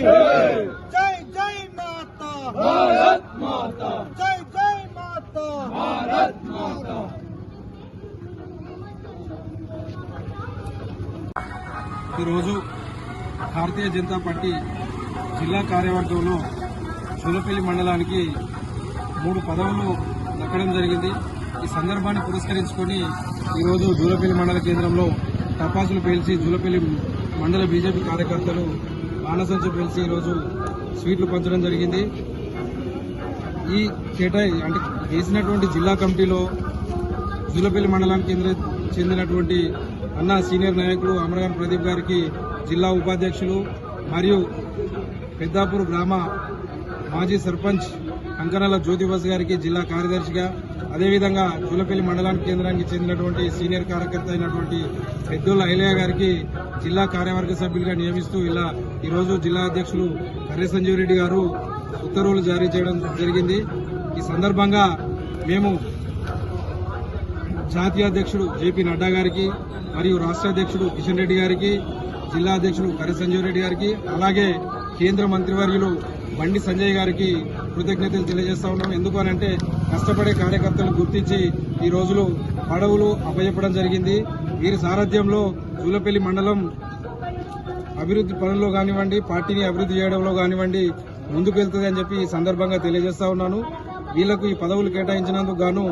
జై జై మాతా భారత్ మాతా జై జై మాతా భారత్ మాతా ఈరోజు భారతీయ జనతా పార్టీ జిల్లా కార్యవర్గంలో చూలపల్లి మండలానికి మూడు పదవులు దక్కడం జరిగింది. ఈ సందర్భాన్ని పురస్కరించుకొని ఈరోజు జూలపల్లి మండల కేంద్రంలో టపాసులు పేల్చి జూలపల్లి మండల బీజేపీ కార్యకర్తలు బాణసంచు పేల్చి ఈరోజు స్వీట్లు పంచడం జరిగింది. ఈ కేటాయి అంటే వేసినటువంటి జిల్లా కమిటీలో జులపల్లి మండలానికి చెందినటువంటి అన్న సీనియర్ నాయకులు అమరగాన్ ప్రదీప్ గారికి జిల్లా ఉపాధ్యక్షులు మరియు పెద్దాపూర్ గ్రామ మాజీ సర్పంచ్ కంకనాల జ్యోతిబాస్ గారికి జిల్లా కార్యదర్శిగా అదేవిధంగా జూలపల్లి మండలానికి కేంద్రానికి చెందినటువంటి సీనియర్ కార్యకర్త అయినటువంటి పెద్దోళ్ళ ఐలయ్య గారికి జిల్లా కార్యవర్గ సభ్యులుగా నియమిస్తూ ఇలా ఈరోజు జిల్లా అధ్యక్షులు కర్రె సంజీవ్ రెడ్డి గారు ఉత్తర్వులు జారీ చేయడం జరిగింది. ఈ సందర్భంగా మేము జాతీయ అధ్యక్షుడు జేపీ నడ్డా గారికి మరియు రాష్ట్ర అధ్యక్షుడు కిషన్ రెడ్డి గారికి జిల్లా అధ్యక్షుడు కర్ర సంజీవ్ రెడ్డి గారికి అలాగే కేంద్ర మంత్రివర్యులు బండి సంజయ్ గారికి కృతజ్ఞతలు తెలియజేస్తా ఉన్నాం. ఎందుకు అంటే కష్టపడే కార్యకర్తలు గుర్తించి ఈ రోజులు పడవలు అభయపడం జరిగింది. వీరి సారథ్యంలో జూలపల్లి మండలం అభివృద్ధి పనుల్లో కానివ్వండి పార్టీని అభివృద్ధి చేయడంలో కానివ్వండి ముందుకు వెళ్తుంది అని చెప్పి ఈ సందర్భంగా తెలియజేస్తా ఉన్నాను. వీళ్ళకు ఈ పదవులు కేటాయించినందుకు గాను